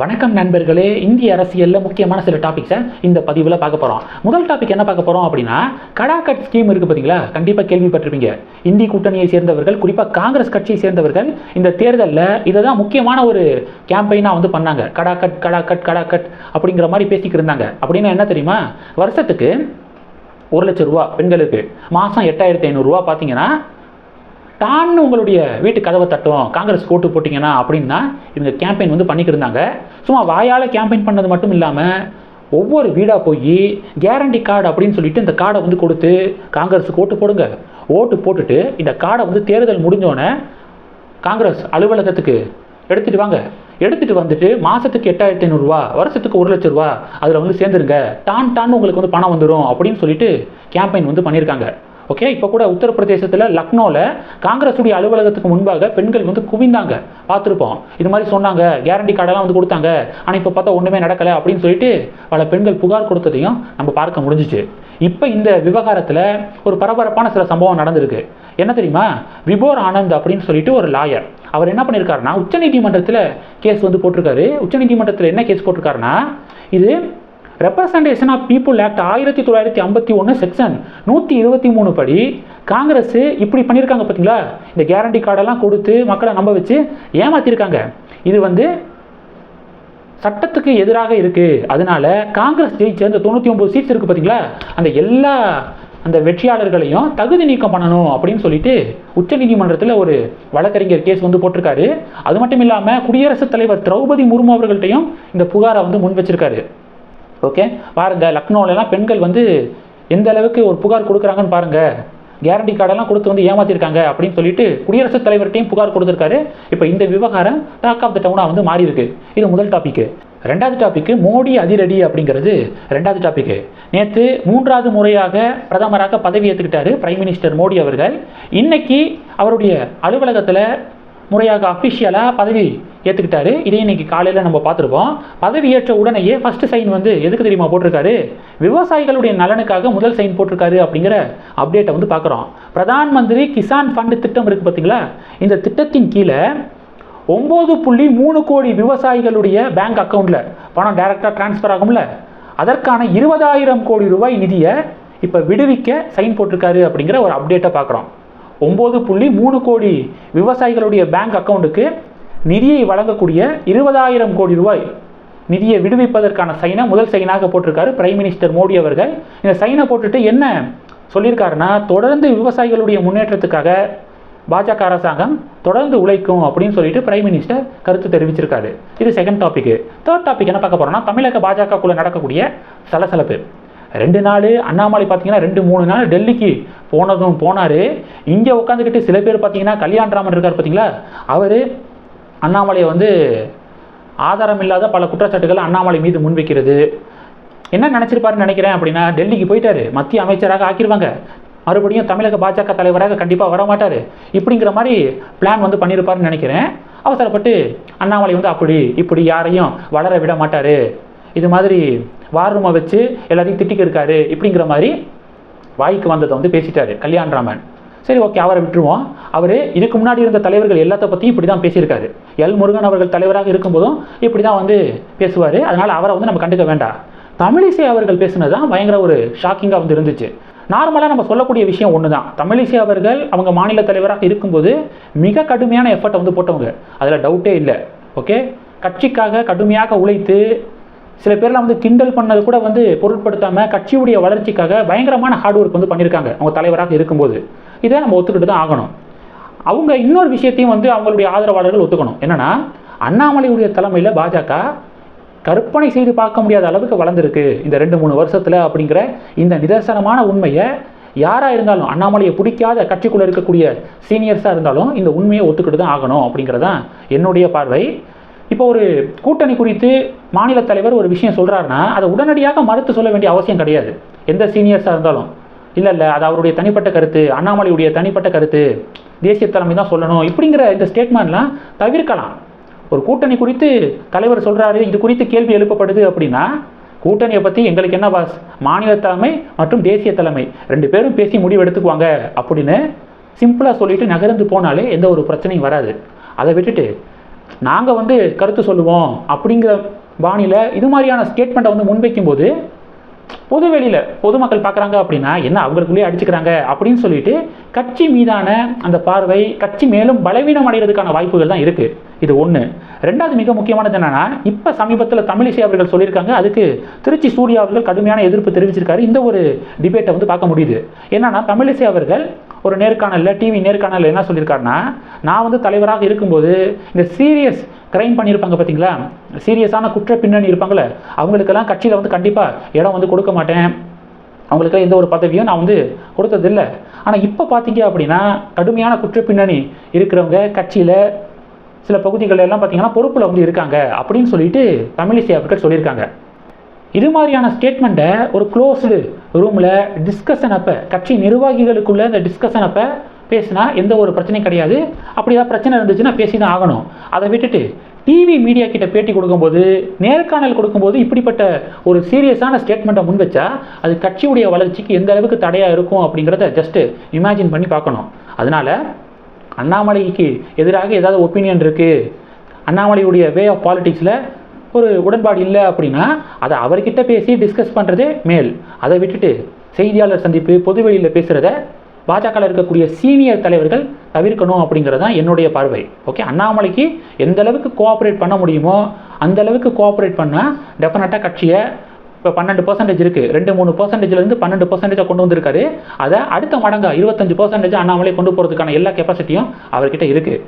வணக்கம் நண்பர்களே இந்திய அரசியலில் முக்கியமான சில டாபிக்ஸை இந்த பதிவில் பார்க்க போகிறோம் முதல் டாபிக் என்ன பார்க்க போகிறோம் அப்படின்னா கடாக்கட் ஸ்கீம் இருக்குது பார்த்தீங்களா கண்டிப்பாக கேள்விப்பட்டிருப்பீங்க. இந்தி கூட்டணியை சேர்ந்தவர்கள் குறிப்பாக காங்கிரஸ் கட்சியை சேர்ந்தவர்கள் இந்த தேர்தலில் இதை தான் முக்கியமான ஒரு கேம்பெயினாக வந்து பண்ணாங்க. கடாக்கட் கடாக்கட் கடாக்கட் அப்படிங்கிற மாதிரி பேசிக்கிட்டு இருந்தாங்க. அப்படின்னா என்ன தெரியுமா? வருஷத்துக்கு ஒரு லட்சம் ரூபா பெண்களுக்கு. மாதம் எட்டாயிரத்தி ஐநூறுரூவா பார்த்தீங்கன்னா டான்னு உங்களுடைய வீட்டு கதவை தட்டும் காங்கிரஸ் ஓட்டு போட்டிங்கன்னா அப்படின்னா இவங்க கேம்பெயின் வந்து பண்ணிக்கிட்டு இருந்தாங்க. சும்மா வாயால் கேம்பெயின் பண்ணது மட்டும் இல்லாமல் ஒவ்வொரு வீடாக போய் கேரண்டி கார்டு அப்படின்னு சொல்லிட்டு இந்த கார்டை வந்து கொடுத்து காங்கிரஸுக்கு ஓட்டு போடுங்க. ஓட்டு போட்டுட்டு இந்த கார்டை வந்து தேர்தல் முடிஞ்சோடனே காங்கிரஸ் அலுவலகத்துக்கு எடுத்துகிட்டு வாங்க. எடுத்துகிட்டு வந்துட்டு மாதத்துக்கு எட்டாயிரத்தி ஐநூறுரூவா வருஷத்துக்கு ஒரு லட்ச ரூபா அதில் வந்து சேர்ந்துருங்க. டான் டான் உங்களுக்கு வந்து பணம் வந்துடும் அப்படின்னு சொல்லிட்டு கேம்பெயின் வந்து பண்ணியிருக்காங்க. ஓகே இப்போ கூட உத்தரப்பிரதேசத்தில் லக்னோவில் காங்கிரஸுடைய அலுவலகத்துக்கு முன்பாக பெண்கள் வந்து குவிந்தாங்க. பார்த்துருப்போம். இது மாதிரி சொன்னாங்க. கேரண்டி கார்டெல்லாம் வந்து கொடுத்தாங்க. ஆனால் இப்போ பார்த்தா ஒன்றுமே நடக்கலை அப்படின்னு சொல்லிட்டு பல பெண்கள் புகார் கொடுத்ததையும் நம்ம பார்க்க முடிஞ்சிச்சு. இப்போ இந்த விவகாரத்தில் ஒரு பரபரப்பான சில சம்பவம் நடந்திருக்கு. என்ன தெரியுமா? விபோர் ஆனந்த் அப்படின்னு சொல்லிட்டு ஒரு லாயர் அவர் என்ன பண்ணியிருக்காருன்னா உச்சநீதிமன்றத்தில் கேஸ் வந்து போட்டிருக்காரு. உச்சநீதிமன்றத்தில் என்ன கேஸ் போட்டிருக்காருன்னா இது ரெப்ரசன்டேஷன் ஆஃப் பீப்புள் ஆக்ட் ஆயிரத்தி தொள்ளாயிரத்தி ஐம்பத்தி ஒன்று செக்ஷன் நூற்றி இருபத்தி மூணு படி காங்கிரஸ் இப்படி பண்ணியிருக்காங்க பார்த்தீங்களா இந்த கேரண்டி கார்டெல்லாம் கொடுத்து மக்களை நம்ப வச்சு ஏமாத்திருக்காங்க. இது வந்து சட்டத்துக்கு எதிராக இருக்குது அதனால காங்கிரஸ் ஜெயிச்ச அந்த தொண்ணூற்றி ஒம்பது சீட்ஸ் இருக்குது பார்த்தீங்களா அந்த எல்லா அந்த வெற்றியாளர்களையும் தகுதி நீக்கம் பண்ணணும் அப்படின்னு சொல்லிட்டு உச்சநீதிமன்றத்தில் ஒரு வழக்கறிஞர் கேஸ் வந்து போட்டிருக்காரு. அது மட்டும் இல்லாமல் குடியரசுத் தலைவர் திரௌபதி முர்மு அவர்கள்ட்டையும் இந்த புகாரை வந்து முன் வச்சிருக்காரு. ஓகே பாருங்கள் லக்னோவிலலாம் பெண்கள் வந்து எந்த அளவுக்கு ஒரு புகார் கொடுக்குறாங்கன்னு பாருங்கள் கேரண்டி கார்டெல்லாம் கொடுத்து வந்து ஏமாற்றிருக்காங்க அப்படின்னு சொல்லிட்டு குடியரசுத் தலைவர்கிட்டையும் புகார் கொடுத்துருக்காரு. இப்போ இந்த விவகாரம் டாக் ஆஃப் த டவுனாக வந்து மாறி இருக்கு இது முதல் டாபிக் ரெண்டாவது டாபிக் மோடி அதிரடி அப்படிங்கிறது ரெண்டாவது டாபிக் நேற்று மூன்றாவது முறையாக பிரதமராக பதவி ஏற்றுக்கிட்டாரு பிரைம் மினிஸ்டர் மோடி அவர்கள். இன்னைக்கு அவருடைய அலுவலகத்தில் முறையாக அஃபிஷியலாக பதவி ஏற்றுக்கிட்டாரு இதே இன்னைக்கு காலையில் நம்ம பார்த்துருக்கோம். பதவி ஏற்ற உடனேயே ஃபர்ஸ்ட் சைன் வந்து எதுக்கு தெரியுமா போட்டிருக்காரு? விவசாயிகளுடைய நலனுக்காக முதல் சைன் போட்டிருக்காரு அப்படிங்கிற அப்டேட்டை வந்து பார்க்குறோம். பிரதான் மந்திரி கிசான் ஃபண்டு திட்டம் இருக்குது பார்த்தீங்களா? இந்த திட்டத்தின் கீழே ஒம்பது புள்ளி மூணு கோடி விவசாயிகளுடைய பேங்க் அக்கௌண்ட்டில் பணம் டைரெக்டாக ட்ரான்ஸ்ஃபர் ஆகும்ல. அதற்கான இருபதாயிரம் கோடி ரூபாய் நிதியை இப்போ விடுவிக்க சைன் போட்டிருக்காரு அப்படிங்கிற ஒரு அப்டேட்டை பார்க்குறோம். ஒம்பது புள்ளி மூணு கோடி விவசாயிகளுடைய பேங்க் அக்கௌண்ட்டுக்கு நிதியை வழங்கக்கூடிய இருபதாயிரம் கோடி ரூபாய் நிதியை விடுவிப்பதற்கான சைனை முதல் சைனாக போட்டிருக்காரு பிரைம் மினிஸ்டர் மோடி அவர்கள். இந்த சைனை போட்டுட்டு என்ன சொல்லியிருக்காருன்னா தொடர்ந்து விவசாயிகளுடைய முன்னேற்றத்துக்காக பாஜக அரசாங்கம் தொடர்ந்து உழைக்கும் அப்படின்னு சொல்லிட்டு பிரைம் மினிஸ்டர் கருத்து தெரிவிச்சிருக்காரு. இது செகண்ட் டாபிக் தேர்ட் டாபிக் என்ன பார்க்க போறோம்னா தமிழக பாஜகக்குள்ள நடக்கக்கூடிய சலசலப்பு. ரெண்டு நாள் அண்ணாமலை பார்த்தீங்கன்னா ரெண்டு மூணு நாள் டெல்லிக்கு போனதும் போனார். இங்கே உட்காந்துக்கிட்டு சில பேர் பார்த்தீங்கன்னா கல்யாணராமன் இருக்கார் பார்த்தீங்களா அவர் அண்ணாமலையை வந்து ஆதாரம் இல்லாத பல குற்றச்சாட்டுகளை அண்ணாமலை மீது முன்வைக்கிறது. என்ன நினச்சிருப்பாருன்னு நினைக்கிறேன் அப்படின்னா டெல்லிக்கு போயிட்டாரு. மத்திய அமைச்சராக ஆக்கிடுவாங்க மறுபடியும் தமிழக பாஜக தலைவராக கண்டிப்பாக வர மாட்டார் இப்படிங்கிற மாதிரி பிளான் வந்து பண்ணியிருப்பாருன்னு நினைக்கிறேன். அவசரப்பட்டு அண்ணாமலை வந்து அப்படி இப்படி யாரையும் வளர விட மாட்டார். இது மாதிரி வார் வச்சு எல்லாத்தையும் திட்டிக்க இருக்காரு இப்படிங்கிற மாதிரி வாய்க்கு வந்ததை வந்து பேசிட்டாரு கல்யாண்ராமன் சரி ஓகே அவரை விட்டுருவோம். அவர் இதுக்கு முன்னாடி இருந்த தலைவர்கள் எல்லாத்த பற்றியும் இப்படி தான் பேசியிருக்காரு. எல். முருகன் அவர்கள் தலைவராக இருக்கும்போதும் இப்படி தான் வந்து பேசுவார். அதனால் அவரை வந்து நம்ம கண்டுக்க வேண்டாம். தமிழிசை அவர்கள் பேசுனது தான் பயங்கர ஒரு ஷாக்கிங்காக வந்து இருந்துச்சு. நார்மலாக நம்ம சொல்லக்கூடிய விஷயம் ஒன்று தான் தமிழிசை அவர்கள் அவங்க மாநில தலைவராக இருக்கும்போது மிக கடுமையான எஃபர்ட்டை வந்து போட்டவங்க. அதில் டவுட்டே இல்லை. ஓகே கட்சிக்காக கடுமையாக உழைத்து சில பேர்லாம் வந்து கிண்டல் பண்ணது கூட வந்து பொருட்படுத்தாமல் கட்சியுடைய வளர்ச்சிக்காக பயங்கரமான ஹார்ட் ஒர்க் வந்து பண்ணியிருக்காங்க அவங்க தலைவராக இருக்கும்போது. இதை நம்ம ஒத்துக்கிட்டு தான் ஆகணும். அவங்க இன்னொரு விஷயத்தையும் வந்து அவங்களுடைய ஆதரவாளர்கள் ஒத்துக்கணும். என்னென்னா அண்ணாமலையுடைய தலைமையில் பாஜக கற்பனை செய்து பார்க்க முடியாத அளவுக்கு வளர்ந்துருக்கு. இந்த ரெண்டு மூணு வருஷத்தில் அப்படிங்கிற இந்த நிதர்சனமான உண்மையை யாராக இருந்தாலும் அண்ணாமலையை பிடிக்காத கட்சிக்குள்ளே இருக்கக்கூடிய சீனியர்ஸாக இருந்தாலும் இந்த உண்மையை ஒத்துக்கிட்டு தான் ஆகணும் அப்படிங்கிறதான் என்னுடைய பார்வை. இப்போ ஒரு கூட்டணி குறித்து மாநில தலைவர் ஒரு விஷயம் சொல்கிறாருன்னா அதை உடனடியாக மறுத்து சொல்ல வேண்டிய அவசியம் கிடையாது. எந்த சீனியர்ஸாக இருந்தாலும். இல்லை இல்லை அது அவருடைய தனிப்பட்ட கருத்து அண்ணாமலையுடைய தனிப்பட்ட கருத்து தேசிய தலைமை தான் சொல்லணும் இப்படிங்கிற இந்த ஸ்டேட்மெண்ட்லாம் தவிர்க்கலாம். ஒரு கூட்டணி குறித்து தலைவர் சொல்கிறாரு இது குறித்து கேள்வி எழுப்பப்படுது அப்படின்னா கூட்டணியை பற்றி எங்களுக்கு என்ன பாஸ் மாநில தலைமை மற்றும் தேசிய தலைமை. ரெண்டு பேரும் பேசி முடிவு எடுத்துக்குவாங்க அப்படின்னு சிம்பிளாக சொல்லிட்டு நகர்ந்து போனாலே எந்த ஒரு பிரச்சனையும் வராது. அதை விட்டுட்டு நாங்கள் வந்து கருத்து சொல்லுவோம் அப்படிங்கிற பாணியில் இது மாதிரியான ஸ்டேட்மெண்ட்டை வந்து முன்வைக்கும்போது பொது வெளியில் பொதுமக்கள் பார்க்குறாங்க அப்படின்னா என்ன அவங்களுக்குள்ளேயே அடிச்சுக்கிறாங்க அப்படின்னு சொல்லிட்டு கட்சி மீதான அந்த பார்வை கட்சி மேலும் பலவீனம் அடைகிறதுக்கான வாய்ப்புகள் தான் இருக்குது இது ஒன்று ரெண்டாவது மிக முக்கியமானது என்னென்னா இப்போ சமீபத்தில் தமிழிசை அவர்கள் சொல்லியிருக்காங்க அதுக்கு திருச்சி சூர்யா அவர்கள் கடுமையான எதிர்ப்பு தெரிவிச்சிருக்காரு. இந்த ஒரு டிபேட்டை வந்து பார்க்க முடியுது. என்னன்னா தமிழிசை அவர்கள் ஒரு நேர்காணலில் டிவி நேர்காணலில் என்ன சொல்லியிருக்காருன்னா நான் வந்து தலைவராக இருக்கும்போது இந்த சீரியஸ் கிரைம் பண்ணியிருப்பாங்க பார்த்தீங்களா சீரியஸான குற்ற பின்னணி இருப்பாங்களே அவங்களுக்கெல்லாம் கட்சியில் வந்து கண்டிப்பாக இடம் வந்து கொடுக்க மாட்டேன். அவங்களுக்கு எந்த ஒரு பதவியும் நான் வந்து கொடுத்ததில்லை. ஆனால் இப்போ பார்த்தீங்க அப்படின்னா கடுமையான குற்ற பின்னணி இருக்கிறவங்க கட்சியில் சில பகுதிகளெல்லாம் பார்த்தீங்கன்னா பொறுப்பில் வந்து இருக்காங்க அப்படின்னு சொல்லிட்டு தமிழிசை அவர்கள் சொல்லியிருக்காங்க. இது மாதிரியான ஸ்டேட்மெண்ட்டை ஒரு க்ளோஸ்டு ரூமில் டிஸ்கஷன் அப்போ கட்சி நிர்வாகிகளுக்குள்ள இந்த டிஸ்கஷன் அப்போ பேசினா எந்த ஒரு பிரச்சனையும் கிடையாது. அப்படி ஏதாவது பிரச்சனை இருந்துச்சுன்னா பேசி தான் ஆகணும். அதை விட்டுட்டு டிவி மீடியா கிட்ட பேட்டி கொடுக்கும்போது நேர்காணல் கொடுக்கும்போது இப்படிப்பட்ட ஒரு சீரியஸான ஸ்டேட்மெண்ட்டை முன் வச்சா அது கட்சியுடைய வளர்ச்சிக்கு எந்த அளவுக்கு தடையாக இருக்கும் அப்படிங்கிறத ஜஸ்ட்டு இமேஜின் பண்ணி பார்க்கணும். அதனால் அண்ணாமலைக்கு எதிராக ஏதாவது ஒப்பீனியன் இருக்குது அண்ணாமலையுடைய வே ஆஃப் பாலிட்டிக்ஸில் ஒரு உடன்பாடு இல்லை அப்படின்னா அதை அவர்கிட்ட பேசி டிஸ்கஸ் பண்ணுறதே மேல். அதை விட்டுட்டு செய்தியாளர் சந்திப்பு பொதுவெளியில் பேசுகிறத பாஜகவில் இருக்கக்கூடிய சீனியர் தலைவர்கள் தவிர்க்கணும் அப்படிங்கிறது தான் என்னுடைய பார்வை. ஓகே அண்ணாமலைக்கு எந்த அளவுக்கு கோஆப்ரேட் பண்ண முடியுமோ அந்த அளவுக்கு கோஆப்ரேட் பண்ணால் டெஃபினட்டாக கட்சியை இப்போ பன்னெண்டு பர்சன்டேஜ் இருக்குது ரெண்டு மூணு பர்சன்டேஜ்லேருந்து பன்னெண்டு பர்சன்டேஜாக கொண்டு வந்திருக்காரு. அதை அடுத்த மடங்கா இருபத்தஞ்சு பர்சன்டேஜ் அண்ணாமலை கொண்டு போகிறதுக்கான எல்லா கெப்பாசிட்டியும் அவர்கிட்ட இருக்குது